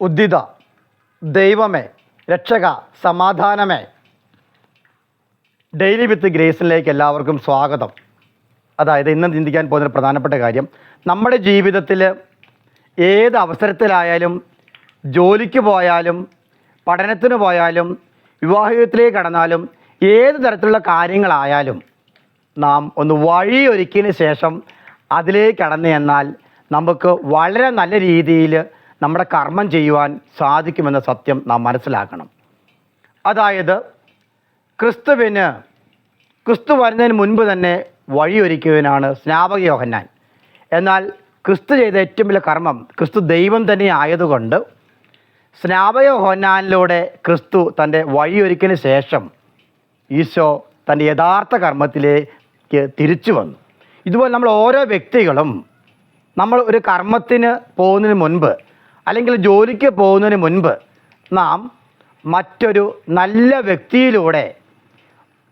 ഉദ്ദിത ദൈവമേ രക്ഷക സമാധാനമേ. ഡെയിലി വിത്ത് ഗ്രേസിലേക്ക് എല്ലാവർക്കും സ്വാഗതം. അതായത് ഇന്ന് ചിന്തിക്കാൻ പോകുന്ന പ്രധാനപ്പെട്ട കാര്യം നമ്മുടെ ജീവിതത്തിൽ ഏത് അവസരത്തിലായാലും ജോലിക്ക് പോയാലും പഠനത്തിന് പോയാലും വിവാഹത്തിലേക്ക് കടന്നാലും ഏത് തരത്തിലുള്ള കാര്യങ്ങളായാലും നാം ഒന്ന് വഴിയൊരുക്കിയതിന് ശേഷം അതിലേക്ക് കടന്നു എന്നാൽ നമുക്ക് വളരെ നല്ല രീതിയിൽ നമ്മുടെ കർമ്മം ചെയ്യുവാൻ സാധിക്കുമെന്ന സത്യം നാം മനസ്സിലാക്കണം. അതായത് ക്രിസ്തുവിന് ക്രിസ്തു വരുന്നതിന് മുൻപ് തന്നെ വഴിയൊരുക്കിയവനാണ് സ്നാപക യോഹന്നാൻ. എന്നാൽ ക്രിസ്തു ചെയ്ത ഏറ്റവും വലിയ കർമ്മം ക്രിസ്തു ദൈവം തന്നെ ആയതുകൊണ്ട് സ്നാപക യോഹന്നാനിലൂടെ ക്രിസ്തു തന്റെ വഴിയൊരുക്കിന് ശേഷം ഈശോ തന്റെ യഥാർത്ഥ കർമ്മത്തിലേക്ക് തിരിച്ചു വന്നു. ഇതുപോലെ നമ്മൾ ഓരോ വ്യക്തികളും നമ്മൾ ഒരു കർമ്മത്തിന് പോകുന്നതിന് മുൻപ് അല്ലെങ്കിൽ ജോലിക്ക് പോകുന്നതിന് മുൻപ് നാം മറ്റൊരു നല്ല വ്യക്തിയിലൂടെ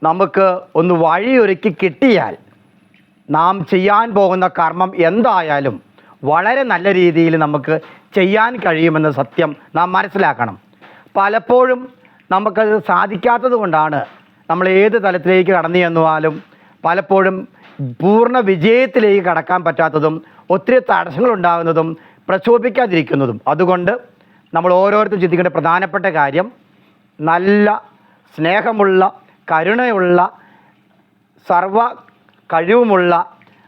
നമുക്ക് ഒന്ന് വഴിയൊരുക്കി കിട്ടിയാൽ നാം ചെയ്യാൻ പോകുന്ന കർമ്മം എന്തായാലും വളരെ നല്ല രീതിയിൽ നമുക്ക് ചെയ്യാൻ കഴിയുമെന്ന സത്യം നാം മനസ്സിലാക്കണം. പലപ്പോഴും നമുക്കത് സാധിക്കാത്തത് കൊണ്ടാണ് നമ്മൾ ഏത് തലത്തിലേക്ക് കടന്നു ചെന്നാലും പലപ്പോഴും പൂർണ വിജയത്തിലേക്ക് കടക്കാൻ പറ്റാത്തതും ഒത്തിരി തടസ്സങ്ങളുണ്ടാകുന്നതും പ്രക്ഷോഭിക്കാതിരിക്കുന്നതും അതുകൊണ്ട് നമ്മൾ ഓരോരുത്തരും ചിന്തിക്കേണ്ട പ്രധാനപ്പെട്ട കാര്യം നല്ല സ്നേഹമുള്ള കരുണയുള്ള സർവ കഴിവുമുള്ള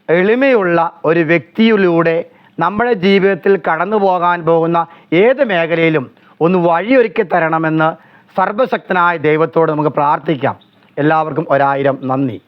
എളിമയുള്ള ഒരു വ്യക്തിയിലൂടെ നമ്മുടെ ജീവിതത്തിൽ കടന്നു പോകാൻ പോകുന്ന ഏത് മേഖലയിലും ഒന്ന് വഴിയൊരുക്കി തരണമെന്ന് സർവശക്തനായ ദൈവത്തോട് നമുക്ക് പ്രാർത്ഥിക്കാം. എല്ലാവർക്കും ഒരായിരം നന്ദി.